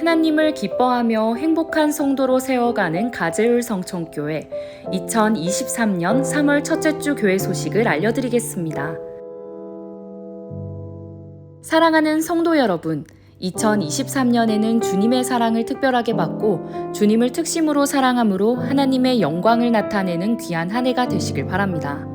하나님을 기뻐하며 행복한 성도로 세워가는 가재울 성천교회 2023년 3월 첫째 주 교회 소식을 알려드리겠습니다. 사랑하는 성도 여러분, 2023년에는 주님의 사랑을 특별하게 받고 주님을 특심으로 사랑함으로 하나님의 영광을 나타내는 귀한 한 해가 되시길 바랍니다.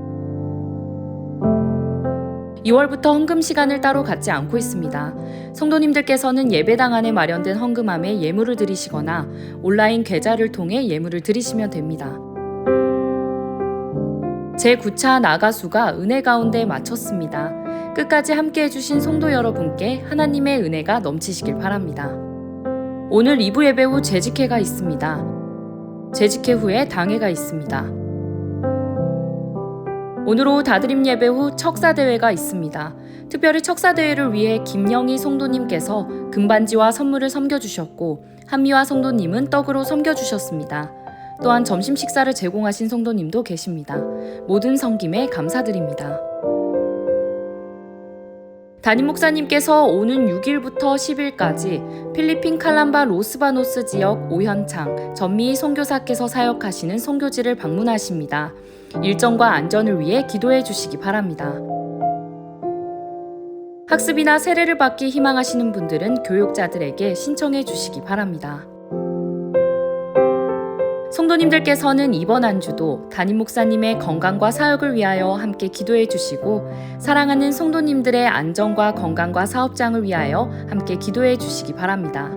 2월부터 헌금 시간을 따로 갖지 않고 있습니다. 성도님들께서는 예배당 안에 마련된 헌금함에 예물을 드리시거나 온라인 계좌를 통해 예물을 드리시면 됩니다. 제9차 나가수가 은혜 가운데 마쳤습니다. 끝까지 함께 해주신 성도 여러분께 하나님의 은혜가 넘치시길 바랍니다. 오늘 2부 예배 후 재직회가 있습니다. 재직회 후에 당회가 있습니다. 오늘 오후 다드림 예배 후 척사대회가 있습니다. 특별히 척사대회를 위해 김영희 성도님께서 금반지와 선물을 섬겨주셨고 한미화 성도님은 떡으로 섬겨주셨습니다. 또한 점심 식사를 제공하신 성도님도 계십니다. 모든 성김에 감사드립니다. 담임 목사님께서 오는 6일부터 10일까지 필리핀 칼람바 로스바노스 지역 오현창 전미 선교사께서 사역하시는 선교지를 방문하십니다. 일정과 안전을 위해 기도해 주시기 바랍니다. 학습이나 세례를 받기 희망하시는 분들은 교육자들에게 신청해 주시기 바랍니다. 성도님들께서는 이번 한 주도 담임 목사님의 건강과 사역을 위하여 함께 기도해 주시고 사랑하는 성도님들의 안전과 건강과 사업장을 위하여 함께 기도해 주시기 바랍니다.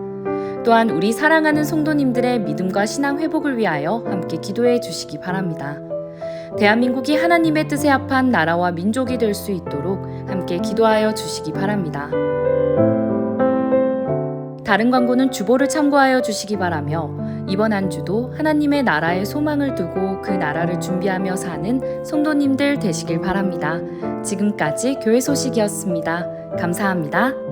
또한 우리 사랑하는 성도님들의 믿음과 신앙 회복을 위하여 함께 기도해 주시기 바랍니다. 대한민국이 하나님의 뜻에 합한 나라와 민족이 될 수 있도록 함께 기도하여 주시기 바랍니다. 다른 광고는 주보를 참고하여 주시기 바라며 이번 한 주도 하나님의 나라에 소망을 두고 그 나라를 준비하며 사는 성도님들 되시길 바랍니다. 지금까지 교회 소식이었습니다. 감사합니다.